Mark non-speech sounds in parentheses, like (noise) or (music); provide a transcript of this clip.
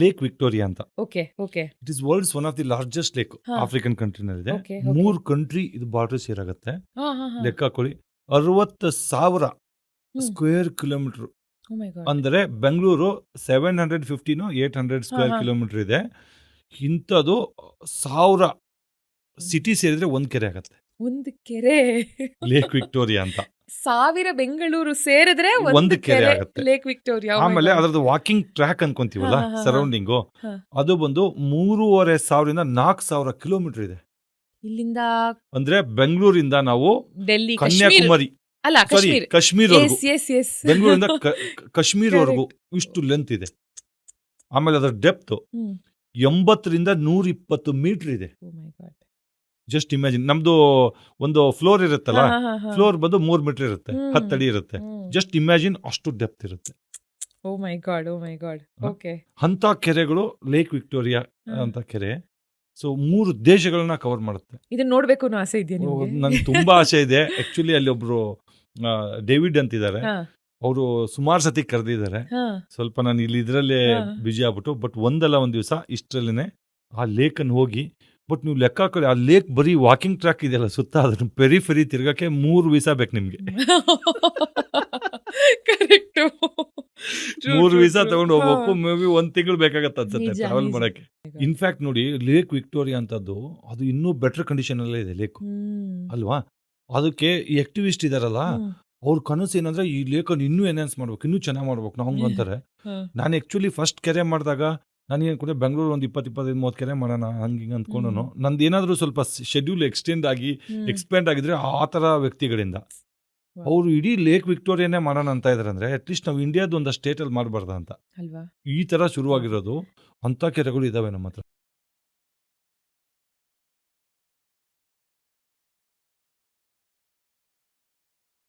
Lake Victoria ಅಂತ. Okay okay it is world's one of the largest lake African ಕಂಟ್ರಿನಲ್ಲಿದೆ. ಮೂರು country ಇದು border ಸೇರಾಗತ್ತೆ ಆಗುತ್ತೆ. ಲೆಕ್ಕ ಹಾಕೊಳ್ಳಿ. ಅರವತ್ತು ಸಾವಿರ. ಸ್ಕ್ವೇರ್ ಕಿಲೋಮೀಟರ್ ಅಂದ್ರೆ ಬೆಂಗಳೂರು ಸೆವೆನ್ ಹಂಡ್ರೆಡ್ ಫಿಫ್ಟಿನೋ ಏಟ್ ಹಂಡ್ರೆಡ್ ಸ್ಕ್ವೇರ್. ಕಿಲೋಮೀಟರ್ ಇದೆ. ಇಂಥದ್ದು ಸಾವಿರ ಸಿಟಿ ಸೇರಿದ್ರೆ ಒಂದ್ ಕೆರೆ ಆಗತ್ತೆ. ಒಂದು ಕೆರೆ. ಲೇಕ್ ವಿಕ್ಟೋರಿಯಾ ಅಂತ. ಸಾವಿರ ಬೆಂಗಳೂರು ಸೇರಿದ್ರೆ ಒಂದು ಕೆರೆ ಆಗುತ್ತೆ. ಲೇಕ್ ವಿಕ್ಟೋರಿಯಾ Oh ಆಮೇಲೆ ಅದರದ್ದು ವಾಕಿಂಗ್ ಟ್ರ್ಯಾಕ್ ಅನ್ಕೊಂತೀವಲ್ಲ. ಸರೌಂಡಿಂಗು ಅದು ಬಂದು ಮೂರುವರೆ ಸಾವಿರದಿಂದ ನಾಲ್ಕು ಸಾವಿರ ಕಿಲೋಮೀಟರ್ ಇದೆ. ಇಲ್ಲಿಂದ ಅಂದ್ರೆ ಬೆಂಗಳೂರಿಂದ ನಾವು ಡೆಲ್ಲಿ ಕಾಶ್ಮೀರ್. ಕನ್ಯಾಕುಮಾರಿ ಅಲ್ಲ ಸಾರಿ ಕಾಶ್ಮೀರ್. ಎಸ್ ಬೆಂಗಳೂರಿಂದ ಕಾಶ್ಮೀರ್ವರೆಗೂ (laughs) ಇಷ್ಟು ಲೆಂತ್ ಇದೆ. ಆಮೇಲೆ ಅದರ ಡೆಪ್ತ್. ಎಂಬತ್ತರಿಂದ ನೂರ ಇಪ್ಪತ್ತು ಮೀಟರ್ ಇದೆ. Oh. ಜಸ್ಟ್ ಇಮ್ಯಾಜಿನ್ ನಮ್ದು ಒಂದು ಫ್ಲೋರ್ ಇರುತ್ತಲ್ಲ. ಫ್ಲೋರ್ ಬಂದು ಮೂರ್ ಮೀಟರ್ ಇರುತ್ತೆ ಹತ್ತಡಿ ಇರುತ್ತೆ. ಜಸ್ಟ್ ಇಮ್ಯಾಜಿನ್ ಅಷ್ಟು ಡೆಪ್ತ್ ಇರುತ್ತೆ Oh my God, oh my God. ಹಾ. Okay. ಅಂತ ಕೆರೆಗಳು ಲೇಕ್ ವಿಕ್ಟೋರಿಯಾ. ಅಂತ ಕೆರೆ ಸೊ ಮೂರು ದೇಶಗಳನ್ನ ಕವರ್ ಮಾಡುತ್ತೆ ಇದನ್ನ ನೋಡ್ಬೇಕು ಆಸೆ ಇದೆಯಾ ನಂಗೆ ತುಂಬಾ ಆಸೆ ಇದೆ ಆಕ್ಚುಲಿ ಅಲ್ಲಿ ಒಬ್ರು ಡೇವಿಡ್ ಅಂತಿದ್ದಾರೆ ಅವರು ಸುಮಾರು ಸತಿ ಕರೆದಿದ್ದಾರೆ. ಸ್ವಲ್ಪ ನಾನು ಇಲ್ಲಿ ಇದರಲ್ಲೇ ಬ್ಯುಸಿ ಬಿಜಿ ಆಗ್ಬಿಟ್ಟು ಬಟ್ ಒಂದಲ್ಲ ಒಂದ್ ದಿವಸ ಇಷ್ಟರಲ್ಲೇನೆ ಆ ಲೇಕ್ ಅನ್ನು ಹೋಗಿ ಬಟ್ ನೀವು ಲೆಕ್ಕ ಹಾಕೊಳ್ಳಿ ಆ ಲೇಕ್ ಬರೀ ವಾಕಿಂಗ್ ಟ್ರ್ಯಾಕ್ ಇದೆಯಲ್ಲ ಸುತ್ತ ಅದನ್ನ ಪೆರಿ ಫೆರಿ ತಿರ್ಗಕ್ಕೆ ಮೂರು ವೀಸಾ ಬೇಕು ನಿಮಗೆ. ಕರೆಕ್ಟ್ (laughs) ಮೂರು ವೀಸಾ ತಗೊಂಡು ಹೋಗ್ಬೇಕು ಮೇ ಬಿ ಒಂದು ತಿಂಗಳು ಬೇಕಾಗತ್ತೆ ಅನ್ಸುತ್ತೆ ಟ್ರಾವೆಲ್ ಮಾಡೋಕ್ಕೆ. ಇನ್ಫ್ಯಾಕ್ಟ್ ನೋಡಿ ಲೇಕ್ ವಿಕ್ಟೋರಿಯಾ ಅಂತದ್ದು ಅದು ಇನ್ನೂ ಬೆಟರ್ ಕಂಡೀಷನ್ ಅಲ್ಲೇ ಇದೆ ಲೇಕ್ ಅಲ್ವಾ? ಅದಕ್ಕೆ ಈ ಆಕ್ಟಿವಿಸ್ಟ್ ಇದಾರಲ್ಲ ಅವ್ರ ಕನಸು ಏನಂದ್ರೆ ಈ ಲೇಕ್ ಅನ್ನು ಇನ್ನೂ ಎನ್ಹಾನ್ಸ್ ಮಾಡ್ಬೇಕು ಇನ್ನೂ ಚೆನ್ನಾಗಿ ಮಾಡ್ಬೇಕು. ನಾವು ಅಂತಾರೆ. ನಾನು ಆಕ್ಚುಲಿ ಫಸ್ಟ್ ಕೆರೆ ಮಾಡಿದಾಗ ನಾನು ಏನು ಕೂಡ ಬೆಂಗಳೂರು ಒಂದು ಇಪ್ಪತ್ತು ಇಪ್ಪತ್ತೈದು ಮೂವತ್ತು ಕೆರೆ ಮಾಡೋಣ ಹಂಗೆ ಹಿಂಗೆ ಅಂದ್ಕೊಂಡು ನಂದು ಏನಾದರೂ ಸ್ವಲ್ಪ ಶೆಡ್ಯೂಲ್ ಎಕ್ಸ್ಟೆಂಡ್ ಆಗಿ ಎಕ್ಸ್ಪೆಂಡ್ ಆಗಿದ್ರೆ ಆ ಥರ ವ್ಯಕ್ತಿಗಳಿಂದ. ಅವರು ಇಡೀ ಲೇಕ್ ವಿಕ್ಟೋರಿಯಾನೇ ಮಾಡೋಣ ಅಂತ ಇದಾರೆ ಅಂದರೆ ಅಟ್ಲೀಸ್ಟ್ ನಾವು ಇಂಡಿಯಾದ ಒಂದು ಸ್ಟೇಟಲ್ಲಿ ಮಾಡಬಾರ್ದ ಅಂತ. ಈ ಥರ ಶುರುವಾಗಿರೋದು ಅಂಥ ಕೆರೆಗಳು ಇದಾವೆ ನಮ್ಮ ಹತ್ರ.